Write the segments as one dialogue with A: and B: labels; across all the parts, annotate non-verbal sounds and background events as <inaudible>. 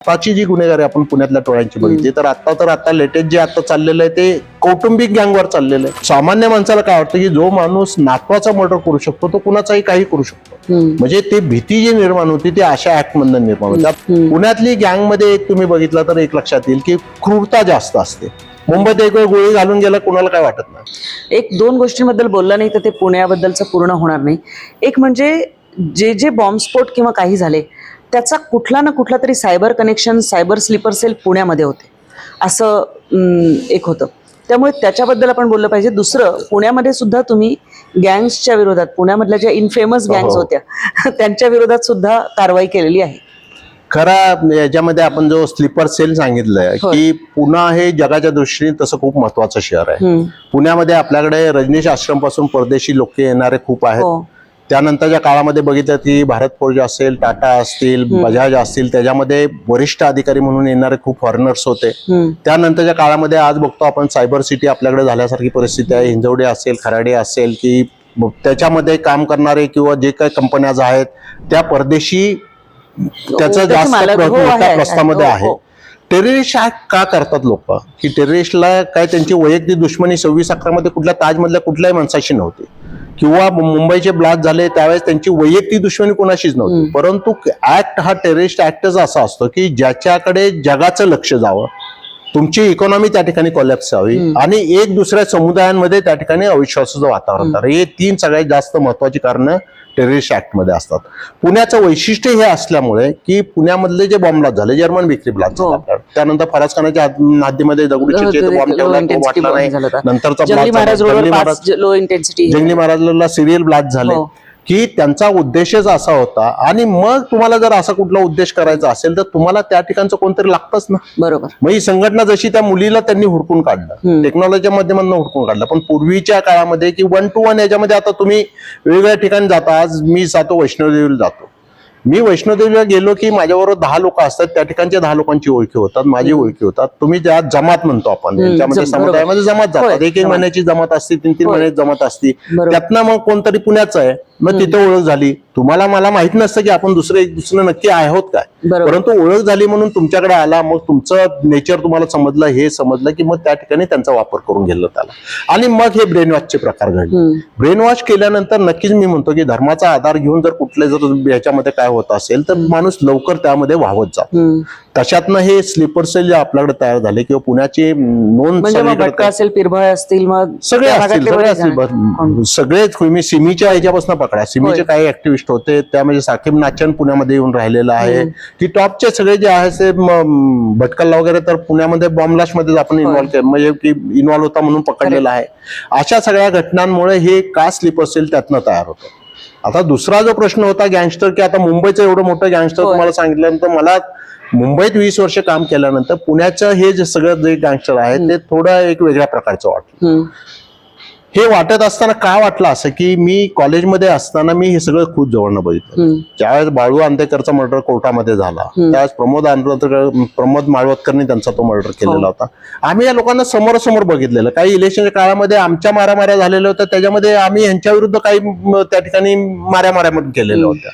A: आताची जी गुन्हेगारी आपण पुण्यातल्या टोळ्यांची बघितली तर आता तर आता लेटेस्ट जे आता चाललेलं आहे ते कौटुंबिक गँगवर चाललेलं आहे. सामान्य माणसाला काय वाटतं की जो माणूस नातवाचा मर्डर करू शकतो तो कुणाचाही काही करू शकतो. म्हणजे ते भीती जी निर्माण होती ती अशा ऍक्ट मधून निर्माण होते.
B: हम्म.
A: पुण्यातली गँगमध्ये एक तुम्ही बघितलं तर एक लक्षात येईल की क्रूरता जास्त असते. मुंबईत एक वेळ गोळी घालून गेला कुणाला काय वाटत नाही?
B: एक दोन गोष्टींबद्दल बोलला नाही तर ते पुण्याबद्दलचं पूर्ण होणार नाही. एक म्हणजे जे जे बॉम्बस्फोट किंवा काही झाले त्याचा कुठला ना कुठला तरी cyber connection cyber sleeper cell पुण्यामध्ये होते. असं एक होतं. त्यामुळे त्याच्याबद्दल आपण बोललं पाहिजे. दुसरं पुण्यामध्ये सुद्धा तुम्ही गँग्सच्या विरोधात पुण्यामधल्या ज्या इनफेमस गँग्स
A: हो.
B: होत्या <laughs> त्यांच्या विरोधात सुद्धा कारवाई केलेली आहे.
A: खरा याच्यामध्ये आपण जो स्लीपर सेल सांगितलंय
B: होय.
A: की पुणे हे जगाच्या दृष्टीने तसं खूप महत्वाचं शहर आहे. पुण्यामध्ये आपल्याकडे रजनीश आश्रमपासून परदेशी लोक येणारे खूप आहेत.
B: हो.
A: त्यानंतरच्या काळामध्ये बघितलं की भारत फोर्ज असेल टाटा असतील बजाज असतील त्याच्यामध्ये वरिष्ठ अधिकारी म्हणून येणारे खूप फॉरेनर्स होते. त्यानंतरच्या काळामध्ये आज बघतो आपण सायबर सिटी आपल्याकडे झाल्यासारखी परिस्थिती आहे हिंजवडे असेल खराडे असेल की त्याच्यामध्ये काम करणारे किंवा जे काही कंपन्याज आहेत त्या परदेशी त्याचा जास्त
B: हो, आहे.
A: प्रस्तावामध्ये
B: हो,
A: आहे
B: हो.
A: टेररिस्ट का करतात लोक की टेररिस्टला काय त्यांची वैयक्तिक दुश्मनी सव्वीस अकरामध्ये कुठल्या ताजमधल्या कुठल्याही माणसाशी नव्हती किंवा मुंबईचे ब्लास्ट झाले त्यावेळेस त्यांची वैयक्तिक दुश्मनी कोणाशीच नव्हती. परंतु ऍक्ट हा टेररिस्ट ऍक्टच असा असतो की ज्याच्याकडे जगाचं लक्ष जावं. तुमची इकॉनॉमी त्या ठिकाणी कोलॅप्स व्हावी आणि एक दुसऱ्या समुदायांमध्ये त्या ठिकाणी अविश्वासाचं वातावरण हे तीन सगळ्यात जास्त महत्वाची कारणं टेररिस्ट ऍक्टमध्ये असतात. पुण्याचं वैशिष्ट्य हे असल्यामुळे की पुण्यामधले जे बॉम्ब ब्लास्ट झाले जर्मन विक्री ब्लास्ट. झाला. त्यानंतर फराज खानाच्या हद्दीमध्ये दगडूशेठचे
B: Low
A: बॉम्ब ठेवला तो वाटला नाही. नंतरचा
B: जंगली
A: महाराजला सिरियल ब्लास्ट झाले.
B: हो.
A: की त्यांचा उद्देशच असा होता आणि मग तुम्हाला जर असा कुठला उद्देश करायचा असेल तर तुम्हाला त्या ठिकाणचं कोणतरी लागतंच ना.
B: बरोबर.
A: मग ही संघटना जशी त्या मुलीला त्यांनी हुडकून काढलं
B: हम्म.
A: टेक्नॉलॉजीच्या माध्यमातून हुडकून काढलं पण पूर्वीच्या काळामध्ये की वन टू वन याच्यामध्ये आता तुम्ही वेगवेगळ्या ठिकाणी जाता. आज मी जातो वैष्णोदेवीला जातो. मी वैष्णोदेवीला गेलो की माझ्याबरोबर दहा लोक असतात त्या ठिकाणच्या दहा लोकांची ओळखी होतात माझी ओळखी होतात. तुम्ही ज्या जमात म्हणतो आपण
B: बरोबर.
A: समुदायामध्ये जमात जातात. एक एक. महिन्याची जमात असते तीन तीन. महिन्याची जमात असते. त्यातनं मग कोणतरी पुण्याचं आहे. मग तिथे ओळख झाली. तुम्हाला मला माहीत नसतं की आपण दुसरे एक दुसरं नक्की आहोत काय. परंतु ओळख झाली म्हणून तुमच्याकडे आला मग तुमचं नेचर तुम्हाला समजलं हे समजलं की मग त्या ठिकाणी त्यांचा वापर करून गेलं त्याला. आणि मग हे ब्रेन वॉशचे प्रकार घडले.
B: हम्म.
A: ब्रेन वॉश केल्यानंतर नक्कीच मी म्हणतो की धर्माचा आधार घेऊन जर कुठले जर याच्यामध्ये काय होत असेल तर माणूस लवकर त्यामध्ये वाहत जातो.
B: हम्म.
A: तशातनं हे स्लीपर सेल जे आपल्याकडे तयार झाले किंवा पुण्याची नोंद
B: म्हणजे पिरभळ असतील मग
A: सगळे असतील सगळे असतील सिमीच्या ह्याच्यापासून पकडा. सिमीचे. काही ऍक्टिव्हिस्ट होते त्यामध्ये साकीब नाचन पुण्यामध्ये येऊन राहिलेलं आहे. की टॉपचे सगळे जे आहे ते भटकलला वगैरे तर पुण्यामध्ये बॉम्बलास्टमध्ये आपण इन्व्हॉल्व म्हणजे की इन्व्हॉल्व होता म्हणून पकडलेला आहे. अशा सगळ्या घटनांमुळे हे का स्लीप असेल त्यातनं तयार होतं. आता दुसरा जो प्रश्न होता गँगस्टर की आता मुंबईचं एवढं मोठं गँगस्टर. तुम्हाला सांगितल्यानंतर मला मुंबईत वीस वर्ष काम केल्यानंतर पुण्याचं हे जे सगळं जे गँगस्टर आहे ते थोडं एक वेगळ्या प्रकारचं वाटलं. हे वाटत असताना का वाटलं असं की मी कॉलेजमध्ये असताना मी हे सगळं खूप जवळनं बघितलं. ज्यावेळेस बाळू आंदेकरचा मर्डर कोर्टामध्ये झाला त्यावेळेस प्रमोद आंदोलकर प्रमोद माळवतकरनी त्यांचा तो मर्डर केलेला होता. आम्ही या लोकांना समोरासमोर बघितलेलं. काही इलेक्शनच्या काळामध्ये आमच्या मारामाऱ्या झालेल्या होत्या त्याच्यामध्ये आम्ही यांच्या विरुद्ध काही त्या ठिकाणी माऱ्या माऱ्यामध्ये केलेल्या होत्या.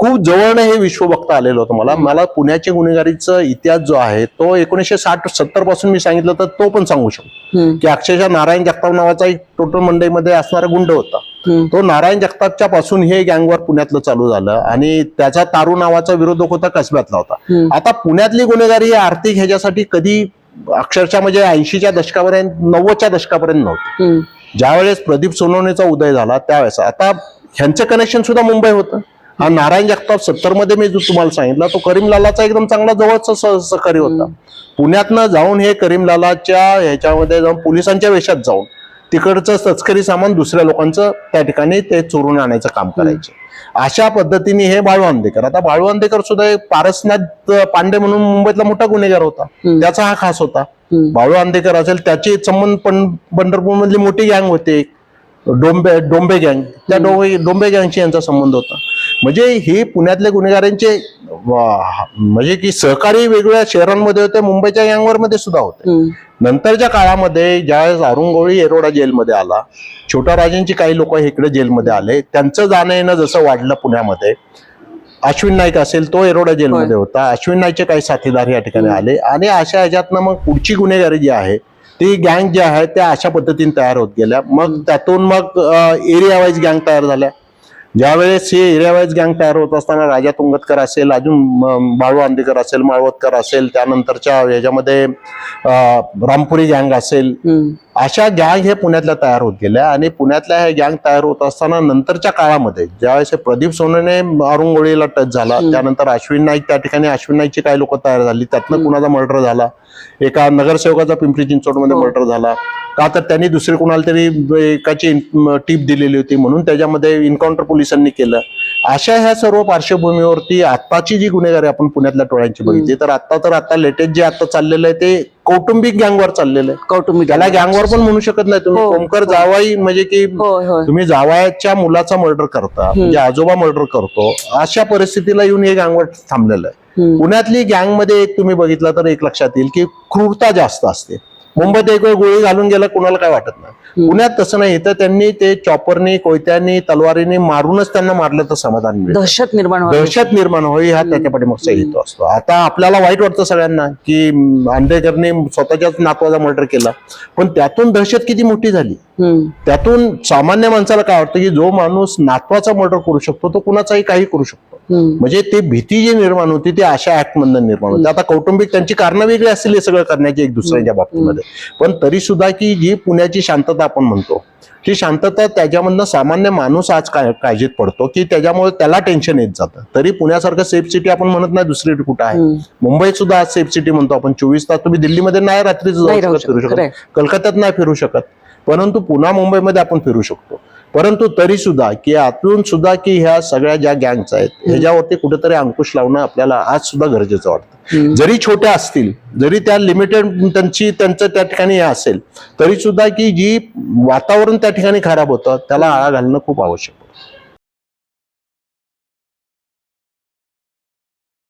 A: खूप जवळनं हे विश्व बघता आलेलं होतं मला मला पुण्याच्या गुन्हेगारीचा इतिहास जो आहे तो एकोणीसशे साठ सत्तरपासून मी सांगितलं तर तो पण सांगू शकतो. की अक्षरशः नारायण जगताप नावाचा एक टोटल मंडईमध्ये असणारा गुंड होता. तो नारायण जगतापच्या पासून हे गँगवर पुण्यातलं चालू झालं आणि त्याचा तारू नावाचा विरोधक होता कसब्यातला होता. आता पुण्यातली गुन्हेगारी ही आर्थिक ह्याच्यासाठी कधी अक्षरशः म्हणजे ऐंशीच्या दशकापर्यंत नव्वदच्या दशकापर्यंत नव्हती. ज्यावेळेस प्रदीप सोनवणेचा उदय झाला त्यावेळेस आता ह्यांचं कनेक्शन सुद्धा मुंबई होतं हा नारायण जगताप सत्तरमध्ये मी जो तुम्हाला सांगितलं तो करीमलालाचा एकदम चांगला जवळचा सहकारी होता. पुण्यातनं जाऊन हे करीमलालाच्या ह्याच्यामध्ये जाऊन पोलिसांच्या वेशात जाऊन तिकडचं तस्करी सामान दुसऱ्या लोकांचं त्या ठिकाणी ते चोरून आणायचं काम करायचे. अशा पद्धतीने हे बाळू आंदेकर आता बाळू आंदेकर सुद्धा एक पारसनाथ पांडे म्हणून मुंबईतला मोठा गुन्हेगार होता. त्याचा हा खास होता. बाळू आंदेकर असेल त्याचे संबंध पण पंढरपूर मधली मोठी गँग होते. डोंबे डोंबे गँग. त्या डोंबे डोंबे गँगशी यांचा संबंध होता. म्हणजे हे पुण्यातल्या गुन्हेगारांचे म्हणजे की सहकारी वेगवेगळ्या शहरांमध्ये होते मुंबईच्या गँगवर मध्ये सुद्धा होते. नंतरच्या काळामध्ये ज्यावेळेस अरुंगोळी येरोडा जेलमध्ये आला छोटा राजांची काही लोक इकडे जेलमध्ये आले त्यांचं जाणं येणं जसं वाढलं पुण्यामध्ये अश्विन नाईक असेल तो एरोडा जेलमध्ये होता. अश्विन नाईकचे काही साथीदार या ठिकाणी आले आणि अशा ह्याच्यातनं मग पुढची गुन्हेगारी जी आहे ती गँग जी आहे त्या अशा पद्धतीने तयार होत गेल्या. मग त्यातून मग एरिया वाईज गँग तयार झाल्या. ज्यावेळेस हे एरिया वाईज गँग तयार होत असताना राजा तुंगतकर असेल अजून बाळू आंबेकर असेल माळवतकर असेल त्यानंतरच्या ह्याच्यामध्ये रामपुरी गँग असेल. अशा गँग हे पुण्यातल्या तयार होत गेल्या आणि पुण्यातल्या हे गँग तयार होत असताना नंतरच्या काळामध्ये ज्यावेळेस हे प्रदीप सोनने अरुंगोळीला टच झाला त्यानंतर अश्विन नाईक त्या ठिकाणी अश्विन नाईकची काही लोक तयार झाली. त्यातनं कुणाचा मर्डर झाला? एका नगरसेवकाचा पिंपरी चिंचवडमध्ये
B: हो.
A: मर्डर झाला. का तर त्यांनी दुसरी कुणाला तरी एकाची टीप दिलेली होती म्हणून त्याच्यामध्ये एन्काउंटर पोलिसांनी केलं. अशा ह्या सर्व पार्श्वभूमीवरती आत्ताची जी गुन्हेगारी आपण पुण्यातल्या टोळ्यांची बघितली तर आता तर आता लेटेस्ट जे आता चाललेलं आहे ते कौटुंबिक गँगवर चाललेलं आहे.
B: कौटुंबिक
A: त्याला गँगवर. पण म्हणू शकत नाही तुम्ही.
B: हो,
A: कोमकर
B: हो.
A: जावाई म्हणजे की तुम्ही जावयाच्या मुलाचा मर्डर करता म्हणजे आजोबा मर्डर करतो अशा परिस्थितीला येऊन हे गँगवर थांबलेलं आहे. पुण्यातली गँगमध्ये एक तुम्ही बघितलं तर एक लक्षात येईल की क्रूरता जास्त असते. मुंबईत एक वेळ गोळी घालून गेला कुणाला काय वाटत नाही. पुण्यात तसं नाही. तर त्यांनी ते चॉपरनी कोयत्यानी तलवारीने मारूनच त्यांना मारलं तर समाधान मिळतं.
B: दहशत निर्माण व्हावी.
A: दहशत निर्माण होई हा त्याच्या पाठीमागचा हेतू असतो. आता आपल्याला वाईट वाटतं सगळ्यांना की आंबेडकरने स्वतःच्याच नातवाचा मर्डर केला. पण त्यातून दहशत किती मोठी झाली?
B: हम्म.
A: त्यातून सामान्य माणसाला काय वाटतं की जो माणूस नातवाचा मर्डर करू शकतो तो कुणाचाही काही करू शकतो. म्हणजे ते भीती जी निर्माण होती ती अशा ऍक्ट मधून निर्माण होते. आता कौटुंबिक त्यांची कारणं वेगळी असतील हे सगळं करण्याची एक दुसऱ्याच्या बाबतीमध्ये. पण तरी सुद्धा की जी पुण्याची शांतता आपण म्हणतो ती शांतता त्याच्यामधनं सामान्य माणूस आज काय काळजीत पडतो की त्याच्यामुळे त्याला टेन्शन येत जातं. तरी पुण्यासारखं सेफ सिटी आपण म्हणत नाही दुसरी कुठं आहे. मुंबईत सुद्धा आज सेफ सिटी म्हणतो आपण. चोवीस तास तुम्ही दिल्लीमध्ये नाही रात्री फिरू.
B: शकत.
A: कलकत्त्यात नाही फिरू शकत. परंतु पुन्हा मुंबईमध्ये आपण फिरू शकतो. परंतु तरी सुद्धा की आतून सुद्धा की ह्या सगळ्या ज्या गँग्स आहेत ह्याच्यावरती कुठेतरी अंकुश लावणं आपल्याला आज सुद्धा गरजेचं वाटतं. जरी छोट्या असतील जरी त्या लिमिटेड त्यांची त्यांचं त्या ठिकाणी हे असेल तरी सुद्धा की जी वातावरण त्या ठिकाणी खराब होतं त्याला आळा घालणं खूप आवश्यक